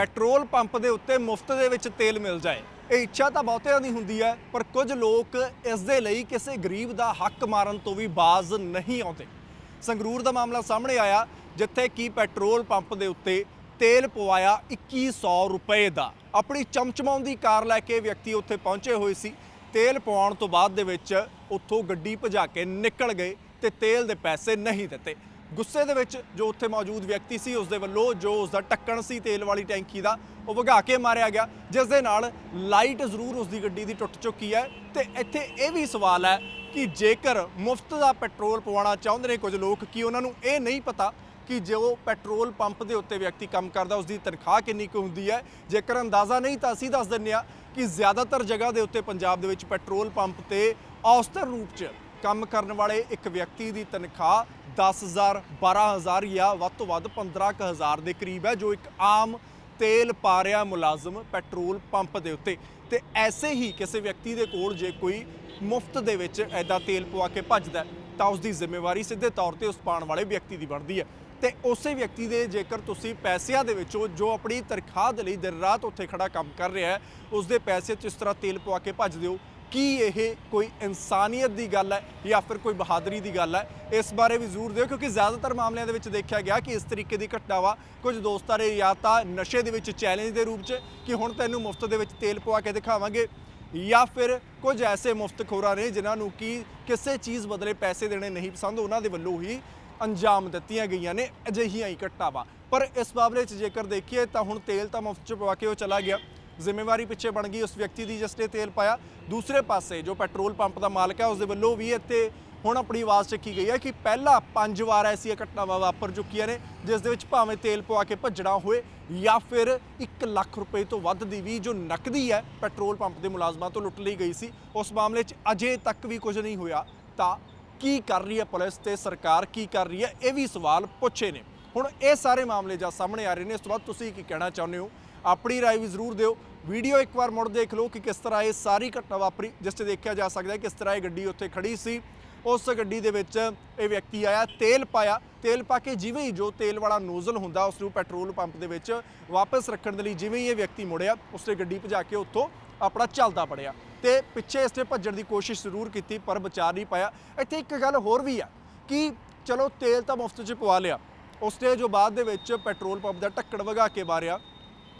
Petrol pump ਦੇ ਉੱਤੇ ਮੁਫਤ ਦੇ ਵਿੱਚ ਤੇਲ ਮਿਲ ਜਾਏ। ਇਹ ਇੱਛਾ ਤਾਂ ਬਹੁਤਿਆਂ ਦੀ ਹੁੰਦੀ ਹੈ, ਪਰ ਕੁਝ ਲੋਕ ਇਸ ਦੇ ਲਈ ਕਿਸੇ ਗਰੀਬ ਦਾ ਹੱਕ ਮਾਰਨ ਤੋਂ ਵੀ ਬਾਜ਼ ਨਹੀਂ ਆਉਂਦੇ। ਸੰਗਰੂਰ ਦਾ ਮਾਮਲਾ ਸਾਹਮਣੇ ਆਇਆ, ਜਿੱਥੇ ਕੀ ਪੈਟਰੋਲ ਪੰਪ ਦੇ ਉੱਤੇ ਤੇਲ ਪਵਾਇਆ 2100 ਰੁਪਏ ਦਾ। ਆਪਣੀ ਚਮਚਮਾਉਂਦੀ ਕਾਰ ਲੈ ਕੇ ਵਿਅਕਤੀ ਉੱਥੇ ਪਹੁੰਚੇ ਹੋਏ ਸੀ। ਤੇਲ ਪਵਾਉਣ ਤੋਂ ਬਾਅਦ ਦੇ ਵਿੱਚ ਉੱਥੋਂ ਗੱਡੀ ਭਜਾ ਕੇ ਨਿਕਲ ਗਏ ਤੇ ਤੇਲ ਦੇ ਪੈਸੇ ਨਹੀਂ ਦਿੱਤੇ। ਗੁੱਸੇ ਦੇ ਵਿੱਚ ਜੋ ਉੱਥੇ ਮੌਜੂਦ ਵਿਅਕਤੀ ਸੀ ਉਸ ਦੇ ਵੱਲੋਂ ਜੋ ਉਸ ਦਾ ਟੱਕਣ ਸੀ ਤੇਲ ਵਾਲੀ ਟੈਂਕੀ ਦਾ, ਉਹ ਵਗਾ ਕੇ ਮਾਰਿਆ ਗਿਆ, ਜਿਸ ਦੇ ਨਾਲ ਲਾਈਟ ਜ਼ਰੂਰ ਉਸ ਦੀ ਗੱਡੀ ਦੀ ਟੁੱਟ ਚੁੱਕੀ ਹੈ। ਤੇ ਇੱਥੇ ਇਹ ਵੀ ਸਵਾਲ ਹੈ ਕਿ ਜੇਕਰ ਮੁਫਤ ਦਾ ਪੈਟਰੋਲ ਪਵਾਉਣਾ ਚਾਹੁੰਦੇ ਨੇ ਕੁਝ ਲੋਕ, ਕਿ ਉਹਨਾਂ ਨੂੰ ਇਹ ਨਹੀਂ ਪਤਾ ਕਿ ਜੋ ਪੈਟਰੋਲ ਪੰਪ ਦੇ ਉੱਤੇ ਵਿਅਕਤੀ ਕੰਮ ਕਰਦਾ ਉਸ ਦੀ ਤਨਖਾਹ ਕਿੰਨੀ ਕੁ ਹੁੰਦੀ ਹੈ? ਜੇਕਰ ਅੰਦਾਜ਼ਾ ਨਹੀਂ ਤਾਂ ਅਸੀਂ ਦੱਸ ਦਿੰਨੇ ਆ ਕਿ ਜ਼ਿਆਦਾਤਰ ਜਗ੍ਹਾ ਦੇ ਉੱਤੇ ਪੰਜਾਬ ਦੇ ਵਿੱਚ ਪੈਟਰੋਲ ਪੰਪ ਤੇ ਔਸਤਨ ਰੂਪ 'ਚ ਕੰਮ ਕਰਨ ਵਾਲੇ ਇੱਕ ਵਿਅਕਤੀ ਦੀ ਤਨਖਾਹ 10000 12000 ਜਾਂ ਵੱਧ ਤੋਂ ਵੱਧ 15000 ਦੇ ਕਰੀਬ ਹੈ, ਜੋ ਇੱਕ ਆਮ ਤੇਲ ਪਾ ਰਿਹਾ ਮੁਲਾਜ਼ਮ ਪੈਟਰੋਲ ਪੰਪ ਦੇ ਉੱਤੇ। ਤੇ ਐਸੇ ਹੀ ਕਿਸੇ ਵਿਅਕਤੀ ਦੇ ਕੋਲ ਜੇ ਕੋਈ ਮੁਫਤ ਦੇ ਵਿੱਚ ਐਦਾ ਤੇਲ ਪਵਾ ਕੇ ਭੱਜਦਾ ਤਾਂ ਉਸ ਦੀ ਜ਼ਿੰਮੇਵਾਰੀ ਸਿੱਧੇ ਤੌਰ ਤੇ ਉਸ ਪਾਣ ਵਾਲੇ ਵਿਅਕਤੀ ਦੀ ਬਣਦੀ ਹੈ। ਤੇ ਉਸੇ ਵਿਅਕਤੀ ਦੇ ਜੇਕਰ ਤੁਸੀਂ ਪੈਸਿਆਂ ਦੇ ਵਿੱਚੋਂ ਜੋ ਆਪਣੀ ਤਨਖਾਹ ਦੇ ਲਈ ਦਿਨ ਰਾਤ ਉੱਥੇ ਖੜਾ ਕੰਮ ਕਰ ਰਿਹਾ ਹੈ ਉਸ ਦੇ ਪੈਸੇ 'ਚ ਇਸ ਤਰ੍ਹਾਂ ਤੇਲ ਪਵਾ ਕੇ ਭੱਜ ਦਿਓ ਕੀ ਇਹ ਕੋਈ ਇਨਸਾਨੀਅਤ ਦੀ ਗੱਲ ਹੈ ਜਾਂ ਫਿਰ ਕੋਈ ਬਹਾਦਰੀ ਦੀ ਗੱਲ ਹੈ? ਇਸ ਬਾਰੇ ਵੀ ਜ਼ਰੂਰ ਦਿਓ, ਕਿਉਂਕਿ ਜ਼ਿਆਦਾਤਰ ਮਾਮਲਿਆਂ ਦੇ ਵਿੱਚ ਦੇਖਿਆ ਗਿਆ ਕਿ ਇਸ ਤਰੀਕੇ ਦੀ ਘਟਨਾਵਾਂ ਕੁਝ ਦੋਸਤਾਂ ਨੇ ਜਾਂ ਤਾਂ ਨਸ਼ੇ ਦੇ ਵਿੱਚ ਚੈਲੰਜ ਦੇ ਰੂਪ 'ਚ ਕਿ ਹੁਣ ਤੈਨੂੰ ਮੁਫਤ ਦੇ ਵਿੱਚ ਤੇਲ ਪਵਾ ਕੇ ਦਿਖਾਵਾਂਗੇ, ਜਾਂ ਫਿਰ ਕੁਝ ਐਸੇ ਮੁਫਤਖੋਰਾਂ ਨੇ ਜਿਨ੍ਹਾਂ ਨੂੰ ਕਿ ਕਿਸੇ ਚੀਜ਼ ਬਦਲੇ ਪੈਸੇ ਦੇਣੇ ਨਹੀਂ ਪਸੰਦ, ਉਹਨਾਂ ਦੇ ਵੱਲੋਂ ਹੀ ਅੰਜਾਮ ਦਿੱਤੀਆਂ ਗਈਆਂ ਨੇ, ਅਜਿਹੀਆਂ ਹੀ ਘਟਨਾਵਾਂ। ਪਰ ਇਸ ਮਾਮਲੇ 'ਚ ਜੇਕਰ ਦੇਖੀਏ ਤਾਂ ਹੁਣ ਤੇਲ ਤਾਂ ਮੁਫਤ 'ਚ ਪਵਾ ਕੇ ਉਹ ਚਲਾ ਗਿਆ। ਜ਼ਿੰਮੇਵਾਰੀ ਪਿੱਛੇ ਬਣ ਗਈ ਉਸ ਵਿਅਕਤੀ ਦੀ ਜਿਸ ਨੇ ਤੇਲ ਪਾਇਆ ਦੂਸਰੇ ਪਾਸੇ ਜੋ ਪੈਟਰੋਲ ਪੰਪ ਦਾ ਮਾਲਕ ਹੈ ਉਸ ਦੇ ਵੱਲੋਂ ਵੀ ਇੱਥੇ ਹੁਣ ਆਪਣੀ ਆਵਾਜ਼ ਚੱਕੀ ਗਈ ਹੈ ਕਿ ਪਹਿਲਾਂ ਪੰਜ ਵਾਰ ਐਸੀਆਂ ਘਟਨਾਵਾਂ ਵਾਪਰ ਚੁੱਕੀਆਂ ਨੇ ਜਿਸ ਦੇ ਵਿੱਚ ਭਾਵੇਂ ਤੇਲ ਪਵਾ ਕੇ ਭੱਜਣਾ ਹੋਏ ਜਾਂ ਫਿਰ 1 ਲੱਖ ਰੁਪਏ ਤੋਂ ਵੱਧ ਦੀ ਵੀ ਜੋ ਨਕਦੀ ਹੈ ਪੈਟਰੋਲ ਪੰਪ ਦੇ ਮੁਲਾਜ਼ਮਾਂ ਤੋਂ ਲੁੱਟ ਲਈ ਗਈ ਸੀ ਉਸ ਮਾਮਲੇ 'ਚ ਅਜੇ ਤੱਕ ਵੀ ਕੁਝ ਨਹੀਂ ਹੋਇਆ ਤਾਂ ਕੀ ਕਰ ਰਹੀ ਹੈ ਪੁਲਿਸ ਤੇ ਸਰਕਾਰ ਕੀ ਕਰ ਰਹੀ ਹੈ ਇਹ ਵੀ ਸਵਾਲ ਪੁੱਛੇ ਨੇ ਹੁਣ ਇਹ ਸਾਰੇ ਮਾਮਲੇ ਜਦ ਸਾਹਮਣੇ ਆ ਰਹੇ ਨੇ ਇਸ ਤੋਂ ਬਾਅਦ ਤੁਸੀਂ ਕੀ ਕਹਿਣਾ ਚਾਹੁੰਦੇ ਹੋ ਆਪਣੀ رائے ਵੀ ਜ਼ਰੂਰ ਦਿਓ ਵੀਡੀਓ ਇੱਕ ਵਾਰ ਮੁੜ ਦੇਖ ਲਓ ਕਿ ਕਿਸ ਤਰ੍ਹਾਂ ਇਹ ਸਾਰੀ ਘਟਨਾ ਵਾਪਰੀ, ਜਿਸ 'ਚ ਦੇਖਿਆ ਜਾ ਸਕਦਾ ਹੈ ਕਿਸ ਤਰ੍ਹਾਂ ਇਹ ਗੱਡੀ ਉੱਥੇ ਖੜੀ ਸੀ। ਉਸ ਗੱਡੀ ਦੇ ਵਿੱਚ ਇਹ ਵਿਅਕਤੀ ਆਇਆ, ਤੇਲ ਪਾਇਆ, ਤੇਲ ਪਾ ਕੇ ਜਿਵੇਂ ਹੀ ਜੋ ਤੇਲ ਵਾਲਾ ਨੋਜ਼ਲ ਹੁੰਦਾ, ਉਸ ਨੂੰ ਪੈਟਰੋਲ ਪੰਪ ਦੇ ਵਿੱਚ ਵਾਪਸ ਰੱਖਣ ਦੇ ਲਈ ਜਿਵੇਂ ਹੀ ਇਹ ਵਿਅਕਤੀ ਮੁੜਿਆ, ਉਸਨੇ ਗੱਡੀ ਭਜਾ ਕੇ ਉੱਥੋਂ ਆਪਣਾ ਚੱਲਦਾ ਪੜਿਆ। ਤੇ ਪਿੱਛੇ ਇਸਨੇ ਭੱਜਣ ਦੀ ਕੋਸ਼ਿਸ਼ ਜ਼ਰੂਰ ਕੀਤੀ, ਪਰ ਬਚਾ ਨਹੀਂ ਪਾਇਆ। ਇੱਥੇ ਇੱਕ ਗੱਲ ਹੋਰ ਵੀ ਆ ਕਿ ਚਲੋ ਤੇਲ ਤਾਂ ਮੁਫਤ 'ਚ ਪਵਾ ਲਿਆ। ਉਸਨੇ ਜੋ ਬਾਅਦ ਦੇ ਵਿੱਚ ਪੈਟਰੋਲ ਪੰਪ ਦਾ ਢੱਕਣ ਵਗਾ ਕੇ ਮਾਰਿਆ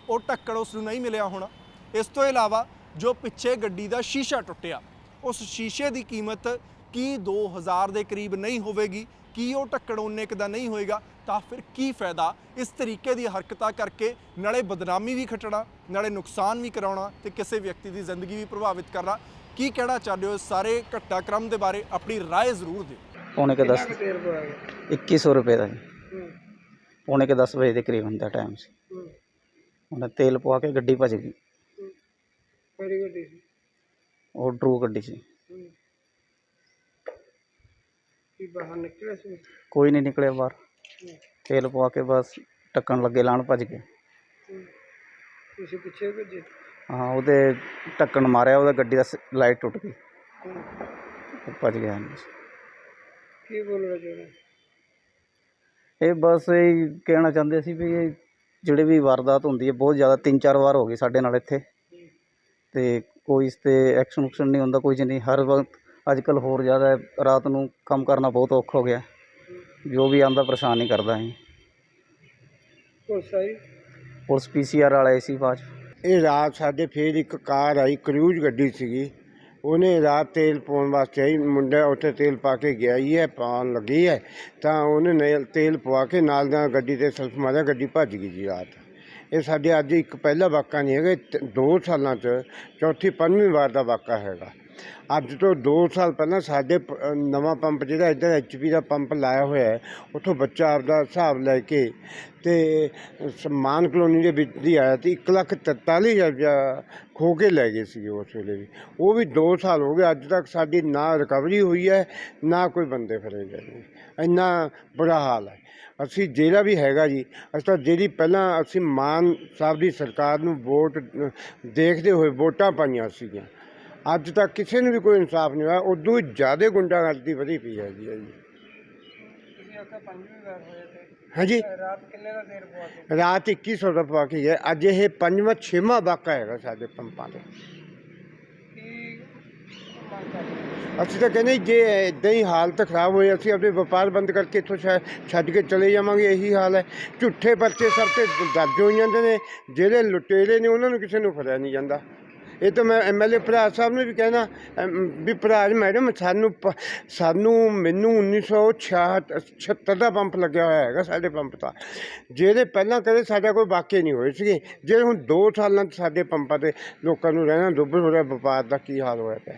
ਉਹ ਢੱਕਣ ਉਸ ਨੂੰ ਨਹੀਂ ਮਿਲਿਆ ਹੋਣਾ ਇਸ ਤੋਂ ਇਲਾਵਾ ਜੋ ਪਿੱਛੇ ਗੱਡੀ ਦਾ ਸ਼ੀਸ਼ਾ ਟੁੱਟਿਆ ਉਸ ਸ਼ੀਸ਼ੇ ਦੀ ਕੀਮਤ ਕੀ 2000 ਦੇ ਕਰੀਬ ਨਹੀਂ ਹੋਵੇਗੀ ਕੀ ਉਹ ਢੱਕਣ ਉਨੇ ਕੁ ਦਾ ਨਹੀਂ ਹੋਏਗਾ ਤਾਂ ਫਿਰ ਕੀ ਫਾਇਦਾ ਇਸ ਤਰੀਕੇ ਦੀ ਹਰਕਤਾਂ ਕਰਕੇ ਨਾਲੇ ਬਦਨਾਮੀ ਵੀ ਖੱਟਣਾ ਨਾਲੇ ਨੁਕਸਾਨ ਵੀ ਕਰਾਉਣਾ ਤੇ ਕਿਸੇ ਵਿਅਕਤੀ ਦੀ ਜ਼ਿੰਦਗੀ ਵੀ ਪ੍ਰਭਾਵਿਤ ਕਰਨਾ ਕੀ ਕਹਿਣਾ ਚਾਹੁੰਦੇ ਹੋ ਇਸ ਸਾਰੇ ਘਟਨਾਕ੍ਰਮ ਦੇ ਬਾਰੇ ਆਪਣੀ رائے ਜ਼ਰੂਰ ਦਿਓ ਪੌਣੇ ਕੇ 10 ਤੇਲ ਪਵਾ ਗਿਆ 2100 ਰੁਪਏ ਦਾ ਜੀ ਹੂੰ ਪੌਣੇ ਕੇ 10 ਵਜੇ ਦੇ ਕਰੀਬਨ ਦਾ ਟਾਈਮ ਸੀ ਹੂੰ ਉਹਨੇ ਤੇਲ ਪਵਾ ਕੇ ਗੱਡੀ ਭੱਜ ਗਈ ਕਿਹੜੀ ਗੱਡੀ ਸੀ ਉਹ ਡਰੂ ਗੱਡੀ ਸੀ ਹੂੰ ਕੀ ਬਾਹਰ ਨਿਕਲਿਆ ਸੀ ਕੋਈ ਨਹੀਂ ਨਿਕਲਿਆ ਬਾਹਰ ਹੂੰ ਤੇਲ ਪਵਾ ਕੇ ਬਸ ਟੱਕਣ ਲੱਗੇ ਲਾਣ ਭੱਜ ਗਏ ਹੂੰ। ਤੁਸੀਂ ਪਿੱਛੇ ਭੱਜੇ ਹਾਂ ਉਹਦੇ ਟੱਕਣ ਮਾਰਿਆ ਉਹਦਾ ਗੱਡੀ ਦਾ ਲਾਈਟ ਟੁੱਟ ਗਈ ਹੂੰ। ਉਹ ਭੱਜ ਗਿਆ ਕੀ ਬੋਲਣਾ ਚਾਹੁੰਦੇ ਇਹ ਬਸ ਇਹ ਕਹਿਣਾ ਚਾਹੁੰਦੇ ਸੀ ਵੀ ਇਹ ਜਿਹੜੇ ਵੀ ਵਾਰਦਾਤ ਹੁੰਦੀ ਹੈ ਬਹੁਤ ਜ਼ਿਆਦਾ ਤਿੰਨ ਚਾਰ ਵਾਰ ਹੋ ਗਈ ਸਾਡੇ ਨਾਲ ਇੱਥੇ। ਤੇ ਕੋਈ ਇਸ ਤੇ ਐਕਸ਼ਨ ਉਕਸ਼ਨ ਨਹੀਂ ਹੁੰਦਾ ਕੋਈ ਨਹੀਂ। ਹਰ ਵਕਤ ਅੱਜ ਕੱਲ ਹੋਰ ਜ਼ਿਆਦਾ ਰਾਤ ਨੂੰ ਕੰਮ ਕਰਨਾ ਬਹੁਤ ਔਖਾ ਹੋ ਗਿਆ। ਜੋ ਵੀ ਆਂਦਾ ਪਰੇਸ਼ਾਨ ਹੀ ਕਰਦਾ ਹੈ ਪੁਲਿਸ ਆਈ? ਪੁਲਿਸ ਪੀਸੀਆਰ ਵਾਲੇ ਸੀ ਬਾਅਦ 'ਚ। ਇਹ ਰਾਤ ਸਾਡੇ ਫੇਰ ਇੱਕ ਕਾਰ ਆਈ ਕਰੂਜ਼ ਗੱਡੀ ਸੀਗੀ। ਉਹਨੇ ਰਾਤ ਤੇਲ ਪਾਉਣ ਵਾਸਤੇ ਆਈ, ਮੁੰਡਾ ਉੱਥੇ ਤੇਲ ਪਾ ਕੇ ਗਿਆ ਹੀ ਹੈ, ਪਾਉਣ ਲੱਗੀ ਹੈ। ਤਾਂ ਉਹਨੇ ਨੇਲ, ਤੇਲ ਪਵਾ ਕੇ ਨਾਲ ਦਾ ਗੱਡੀ ਤੇ ਸੈਲਫ ਮਾਰਿਆ, ਗੱਡੀ ਭੱਜ ਗਈ ਜੀ ਰਾਤ। ਇਹ ਸਾਡੇ ਅੱਜ ਇੱਕ ਪਹਿਲਾ ਵਾਕਾ ਨਹੀਂ ਹੈਗਾ, ਇਹ ਦੋ ਸਾਲਾਂ 'ਚ ਚੌਥੀ, ਪੰਜਵੀਂ ਵਾਰ ਦਾ ਵਾਕਾ ਹੈਗਾ। ਅੱਜ ਤੋਂ 2 ਸਾਲ ਪਹਿਲਾਂ ਸਾਡੇ ਪ- ਨਵਾਂ ਪੰਪ ਜਿਹੜਾ ਇੱਧਰ ਐਚਪੀ ਦਾ ਪੰਪ ਲਾਇਆ ਹੋਇਆ ਹੈ ਉੱਥੋਂ ਬੱਚਾ ਆਪਦਾ ਹਿਸਾਬ ਲੈ ਕੇ ਤੇ ਸਮਾਨ ਕਲੋਨੀ ਦੇ ਵਿੱਚ ਦੀ ਆਇਆ ਤੇ 1 ਲੱਖ 43 ਹਜ਼ਾਰ ਰੁਪਇਆ ਖੋ ਕੇ ਲੈ ਗਏ ਸੀ ਉਸ ਵੇਲੇ ਵੀ। ਉਹ ਵੀ 2 ਸਾਲ ਹੋ ਗਏ ਅੱਜ ਤੱਕ ਸਾਡੀ ਨਾ ਰਿਕਵਰੀ ਹੋਈ ਹੈ ਨਾ ਕੋਈ ਬੰਦੇ ਫੜੇ ਗਏ ਨੇ। ਇੰਨਾ ਬੁਰਾ ਹਾਲ ਹੈ। ਅਸੀਂ ਜਿਹੜਾ ਵੀ ਹੈਗਾ ਜੀ ਅਸੀਂ ਤਾਂ ਜਿਹੜੀ ਪਹਿਲਾਂ ਅਸੀਂ ਮਾਨ ਸਾਹਿਬ ਦੀ ਸਰਕਾਰ ਨੂੰ ਵੋਟ ਅ, ਦੇਖਦੇ ਹੋਏ ਵੋਟਾਂ ਪਾਈਆਂ ਸੀਗੀਆਂ। ਅੱਜ ਤੱਕ ਕਿਸੇ ਨੂੰ ਵੀ ਕੋਈ ਇਨਸਾਫ ਨਹੀਂ ਹੋਇਆ। ਉਦੋਂ ਹੀ ਜ਼ਿਆਦਾ ਗੁੰਡਾਗਰਦੀ ਵਧੀ ਪਈ ਹੈ ਜੀ ਤੇ ਹਾਂਜੀ। ਰਾਤ ਕਿੰਨੇ ਦਾ ਦੇਰ ਪਵਾ ਕੇ? ਰਾਤ 2100 ਦਾ ਪਵਾ ਕੇ ਗਿਆ। ਅੱਜ ਇਹ ਪੰਜਵਾਂ ਛੇਵਾਂ ਵਾਕਾ ਹੈਗਾ ਸਾਡੇ ਪੰਪਾਂ ਤੇ। ਅਸੀਂ ਤਾਂ ਕਹਿੰਦੇ ਜੇ ਇਦਾਂ ਹੀ ਹਾਲਤ ਖਰਾਬ ਹੋਈ ਅਸੀਂ ਆਪਣੇ ਵਪਾਰ ਬੰਦ ਕਰਕੇ ਇੱਥੋਂ ਛੱਡ ਕੇ ਚਲੇ ਜਾਵਾਂਗੇ ਇਹੀ ਹਾਲ ਹੈ। ਝੂਠੇ ਪਰਚੇ ਸਭ ਤੇ ਦਰਜ ਹੋ ਜਾਂਦੇ ਨੇ। ਜਿਹੜੇ ਲੁਟੇਰੇ ਨੇ ਉਹਨਾਂ ਨੂੰ ਕਿਸੇ ਨੂੰ ਫੜਿਆ ਨਹੀਂ ਜਾਂਦਾ। ਇਹ ਤਾਂ ਮੈਂ ਐਮਐਲਏ ਭਰਾ ਸਾਹਿਬ ਨੂੰ ਵੀ ਕਹਿਣਾ ਅਮ, ਵੀ ਭਰਾ ਜੀ ਮੈਡਮ ਸਾਨੂੰ ਪ- ਸਾਨੂੰ ਮੈਨੂੰ 1966 76 ਦਾ ਪੰਪ ਲੱਗਿਆ ਹੋਇਆ ਹੈਗਾ ਸਾਡੇ ਪੰਪ ਦਾ। ਜਿਹੜੇ ਪਹਿਲਾਂ ਕਦੇ ਸਾਡਾ ਕੋਈ ਵਾਕਿਆ ਨਹੀਂ ਹੋਏ ਸੀਗੇ। ਜਿਹੜੇ ਹੁਣ 2 ਸਾਲਾਂ ਤੋਂ ਸਾਡੇ ਪੰਪਾਂ ਤੇ ਲੋਕਾਂ ਨੂੰ ਰਹਿਣਾ ਦੁੱਭਰ ਹੋ ਰਿਹਾ ਵਪਾਰ ਦਾ ਕੀ ਹਾਲ ਹੋਇਆ ਪਿਆ।